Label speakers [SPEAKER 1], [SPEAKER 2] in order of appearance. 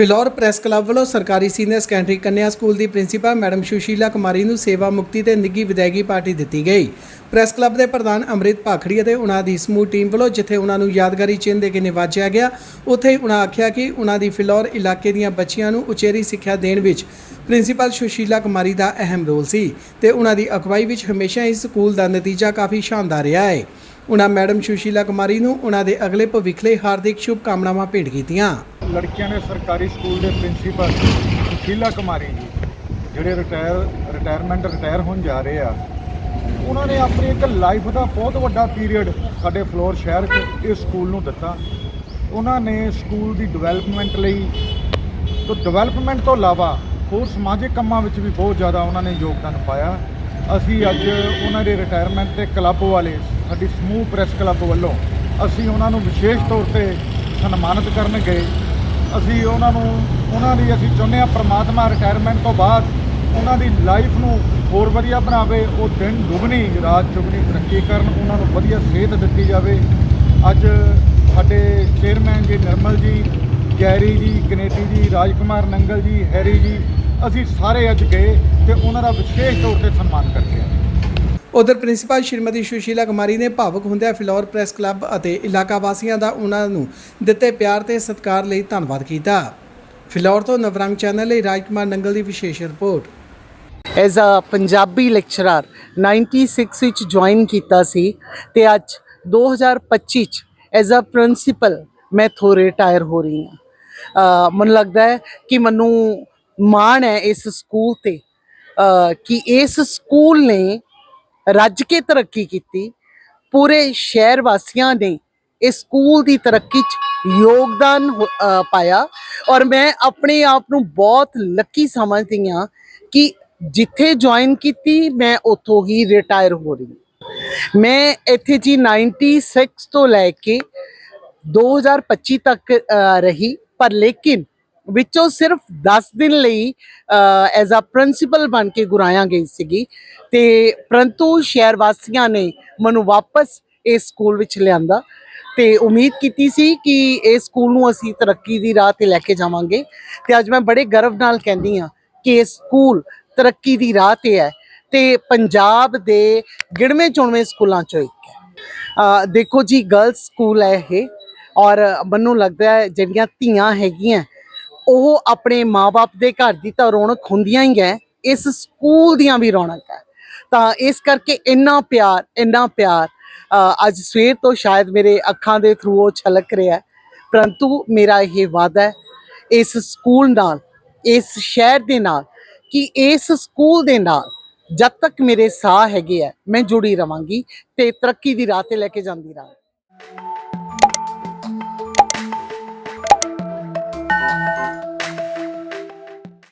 [SPEAKER 1] Phillaur press club ਵੱਲੋਂ ਸਰਕਾਰੀ senior secondary ਕੰਨਿਆ ਸਕੂਲ ਦੀ ਪ੍ਰਿੰਸੀਪਲ ਮੈਡਮ ਸੁਸ਼ੀਲਾ ਕੁਮਾਰੀ ਨੂੰ ਸੇਵਾ ਮੁਕਤੀ ਤੇ ਨਿੱਘੀ ਵਿਦਾਇਗੀ ਪਾਰਟੀ ਦਿੱਤੀ ਗਈ। ਪ੍ਰੈਸ ਕਲੱਬ ਦੇ ਪ੍ਰਧਾਨ ਅੰਮ੍ਰਿਤ ਭਾਖੜੀ ਅਤੇ ਉਹਨਾਂ ਦੀ ਸਮੂਹ ਟੀਮ ਵੱਲੋਂ ਜਿੱਥੇ ਉਹਨਾਂ ਨੂੰ ਯਾਦਗਾਰੀ ਚਿੰਨ੍ਹ ਦੇ ਕੇ ਨਿਵਾਜਿਆ ਗਿਆ, ਉੱਥੇ ਹੀ ਉਹਨਾਂ ਆਖਿਆ ਕਿ ਉਹਨਾਂ ਦੀ ਫਿਲੌਰ ਇਲਾਕੇ ਦੀਆਂ ਬੱਚੀਆਂ ਨੂੰ ਉਚੇਰੀ ਸਿੱਖਿਆ ਦੇਣ ਵਿੱਚ ਪ੍ਰਿੰਸੀਪਲ ਸੁਸ਼ੀਲਾ ਕੁਮਾਰੀ ਦਾ ਅਹਿਮ ਰੋਲ ਸੀ ਤੇ ਉਹਨਾਂ ਦੀ ਅਗਵਾਈ ਵਿੱਚ ਹਮੇਸ਼ਾ ਇਸ ਸਕੂਲ ਦਾ ਨਤੀਜਾ ਕਾਫੀ ਸ਼ਾਨਦਾਰ ਰਿਹਾ ਹੈ। ਉਹਨਾਂ ਮੈਡਮ ਸੁਸ਼ੀਲਾ ਕੁਮਾਰੀ ਨੂੰ ਉਹਨਾਂ ਦੇ ਅਗਲੇ ਭਵਿੱਖ ਲਈ ਹਾਰਦਿਕ ਸ਼ੁਭ ਕਾਮਨਾਵਾਂ ਭੇਟ ਕੀਤੀਆਂ।
[SPEAKER 2] ਲੜਕੀਆਂ ਨੇ ਸਰਕਾਰੀ ਸਕੂਲ ਦੇ ਪ੍ਰਿੰਸੀਪਲ ਸੁਸ਼ੀਲਾ ਕੁਮਾਰੀ ਜੀ, ਜਿਹੜੇ ਰਿਟਾਇਰ ਰਿਟਾਇਰਮੈਂਟ ਰਿਟਾਇਰ ਹੋਣ ਜਾ ਰਹੇ ਆ ਉਹਨਾਂ ਨੇ ਆਪਣੀ ਇੱਕ ਲਾਈਫ ਦਾ ਬਹੁਤ ਵੱਡਾ ਪੀਰੀਅਡ ਸਾਡੇ ਫਲੋਰ ਸ਼ਹਿਰ 'ਚ ਇਸ ਸਕੂਲ ਨੂੰ ਦਿੱਤਾ। ਉਹਨਾਂ ਨੇ ਸਕੂਲ ਦੀ ਡਿਵੈਲਪਮੈਂਟ ਲਈ, ਤੋਂ ਡਿਵੈਲਪਮੈਂਟ ਤੋਂ ਇਲਾਵਾ ਹੋਰ ਸਮਾਜਿਕ ਕੰਮਾਂ ਵਿੱਚ ਵੀ ਬਹੁਤ ਜ਼ਿਆਦਾ ਉਹਨਾਂ ਨੇ ਯੋਗਦਾਨ ਪਾਇਆ। ਅਸੀਂ ਅੱਜ ਉਹਨਾਂ ਦੇ ਰਿਟਾਇਰਮੈਂਟ ਤੇ ਕਲੱਬ ਵਾਲੇ, ਸਾਡੀ ਸਮੂਹ ਪ੍ਰੈਸ ਕਲੱਬ ਵੱਲੋਂ, ਅਸੀਂ ਉਹਨਾਂ ਨੂੰ ਵਿਸ਼ੇਸ਼ ਤੌਰ ਤੇ ਸਨਮਾਨਿਤ ਕਰਨ ਗਏ। ਅਸੀਂ ਉਹਨਾਂ ਨੂੰ, ਉਹਨਾਂ ਦੀ ਅਸੀਂ ਚਾਹੁੰਦੇ ਹਾਂ ਪ੍ਰਮਾਤਮਾ ਰਿਟਾਇਰਮੈਂਟ ਤੋਂ ਬਾਅਦ ਉਹਨਾਂ ਦੀ ਲਾਈਫ ਨੂੰ ਹੋਰ ਵਧੀਆ ਬਣਾਵੇ, ਉਹ ਦਿਨ ਦੁਗਣੀ, ਰਾਤ ਚੁਗਣੀ ਤਰੱਕੀ ਕਰਨ, ਉਹਨਾਂ ਨੂੰ ਵਧੀਆ ਸਿਹਤ ਦਿੱਤੀ ਜਾਵੇ। ਅੱਜ ਸਾਡੇ ਚੇਅਰਮੈਨ ਜੀ ਨਿਰਮਲ ਜੀ, ਗੈਰੀ ਜੀ, ਕਨੇਟੀ ਜੀ, ਰਾਜਕੁਮਾਰ ਨੰਗਲ ਜੀ, ਹੈਰੀ ਜੀ ਅਸੀਂ ਸਾਰੇ ਅੱਜ ਗਏ ਤੇ ਉਹਨਾਂ ਦਾ ਵਿਸ਼ੇਸ਼ ਤੌਰ ਤੇ ਸਨਮਾਨ ਕਰਕੇ ਆਏ।
[SPEAKER 1] ਉਧਰ ਪ੍ਰਿੰਸੀਪਲ ਸ਼੍ਰੀਮਤੀ ਸੁਸ਼ੀਲਾ ਕੁਮਾਰੀ ਨੇ ਭਾਵੁਕ ਹੁੰਦਿਆਂ ਫਿਲੌਰ ਪ੍ਰੈਸ ਕਲੱਬ ਅਤੇ ਇਲਾਕਾ ਵਾਸੀਆਂ ਦਾ ਉਹਨਾਂ ਨੂੰ ਦਿੱਤੇ ਪਿਆਰ ਤੇ ਸਤਿਕਾਰ ਲਈ ਧੰਨਵਾਦ ਕੀਤਾ। ਫਿਲੌਰ ਤੋਂ ਨਵਰੰਗ ਚੈਨਲ ਲਈ ਰਾਜਕੁਮਾਰ ਨੰਗਲ ਦੀ ਵਿਸ਼ੇਸ਼ report.
[SPEAKER 3] As a Punjabi lecturer 96 ਵਿੱਚ ਜੁਆਇਨ ਕੀਤਾ ਸੀ ਤੇ ਅੱਜ 2025 ਚ ਐਜ਼ ਅ ਪ੍ਰਿੰਸੀਪਲ ਮੈਂ ਥੋ ਰਿਟਾਇਰ ਹੋ ਰਹੀ ਹਾਂ। ਮੈਨੂੰ ਲੱਗਦਾ ਹੈ ਕਿ ਮੈਨੂੰ ਮਾਣ ਹੈ ਇਸ ਸਕੂਲ ਤੇ ਕਿ ਇਸ ਸਕੂਲ ਨੇ ਰੱਜ ਕੇ ਤਰੱਕੀ ਕੀਤੀ। ਪੂਰੇ ਸ਼ਹਿਰ ਵਾਸੀਆਂ ਨੇ ਇਸ ਸਕੂਲ ਦੀ ਤਰੱਕੀ 'ਚ ਯੋਗਦਾਨ ਹੋ- ਪਾਇਆ। ਔਰ ਮੈਂ ਆਪਣੇ ਆਪ ਨੂੰ ਬਹੁਤ ਲੱਕੀ ਸਮਝਦੀ ਹਾਂ ਕਿ ਜਿੱਥੇ ਜੁਆਇਨ ਕੀਤੀ, ਮੈਂ ਉੱਥੋਂ ਹੀ ਰਿਟਾਇਰ ਹੋ ਰਹੀ ਮੈਂ ਇੱਥੇ ਜੀ 96 ਤੋਂ ਲੈ ਕੇ 2025 ਤੱਕ ਰਹੀ, ਪਰ ਲੇਕਿਨ ਵਿੱਚੋਂ ਸਿਰਫ 10 ਦਿਨ ਲਈ ਐਜ਼ ਅ ਪ੍ਰਿੰਸੀਪਲ ਬਣ ਕੇ ਗੁਰਾਇਆ ਗਈ ਸੀਗੀ ਤੇ ਪਰੰਤੂ ਸ਼ਹਿਰ ਵਾਸੀਆਂ ਨੇ ਮੈਨੂੰ ਵਾਪਸ ਇਸ ਸਕੂਲ ਵਿੱਚ ਲਿਆਂਦਾ ਤੇ ਉਮੀਦ ਕੀਤੀ ਸੀ ਕਿ ਇਸ ਸਕੂਲ ਨੂੰ ਅਸੀਂ ਤਰੱਕੀ ਦੀ ਰਾਹ ਤੇ ਲੈ ਕੇ ਜਾਵਾਂਗੇ ਤੇ ਅੱਜ ਮੈਂ ਬੜੇ ਗਰਵ ਨਾਲ ਕਹਿੰਦੀ ਹਾਂ ਕਿ ਇਹ ਸਕੂਲ ਤਰੱਕੀ ਦੀ ਰਾਹ ਤੇ ਹੈ ਤੇ ਪੰਜਾਬ ਦੇ ਗਿਣਵੇਂ ਚੁਣਵੇਂ ਸਕੂਲਾਂ ਚੋਂ ਇੱਕ ਹੈ। ਦੇਖੋ ਜੀ ਗਰਲਸ ਸਕੂਲ ਹੈ ਇਹ ਔਰ ਮੈਨੂੰ ਲੱਗਦਾ ਹੈ ਜਿਹੜੀਆਂ ਧੀਆਂ ਹੈਗੀਆਂ ਉਹ ਆਪਣੇ ਮਾਪੇ ਦੇ ਘਰ ਦੀ ਤਾਂ ਰੌਣਕ ਹੁੰਦੀਆਂ ਹੀ ਹੈ ਇਸ ਸਕੂਲ ਦੀਆਂ ਵੀ ਰੌਣਕ ਹੈ ਤਾਂ ਇਸ ਕਰਕੇ ਇੰਨਾ ਪਿਆਰ ਇੰਨਾ ਪਿਆਰ ਅੱਜ ਸਵੇਰ ਤੋਂ ਸ਼ਾਇਦ ਮੇਰੇ ਅੱਖਾਂ ਦੇ ਥਰੂ ਉਹ ਛਲਕ ਰਿਹਾ ਪਰੰਤੂ ਮੇਰਾ ਇਹ ਵਾਅਦਾ ਹੈ ਇਸ ਸਕੂਲ ਨਾਲ, ਇਸ ਸ਼ਹਿਰ ਦੇ ਨਾਲ, ਕਿ ਇਸ ਸਕੂਲ ਦੇ ਨਾਲ ਜਦ ਤੱਕ ਮੇਰੇ ਸਾਹ ਹੈਗੇ ਆ ਮੈਂ ਜੁੜੀ ਰਵਾਂਗੀ ਤੇ ਤਰੱਕੀ ਦੀ ਰਾਹ ਤੇ ਲੈ ਕੇ ਜਾਂਦੀ ਰਹਾਂ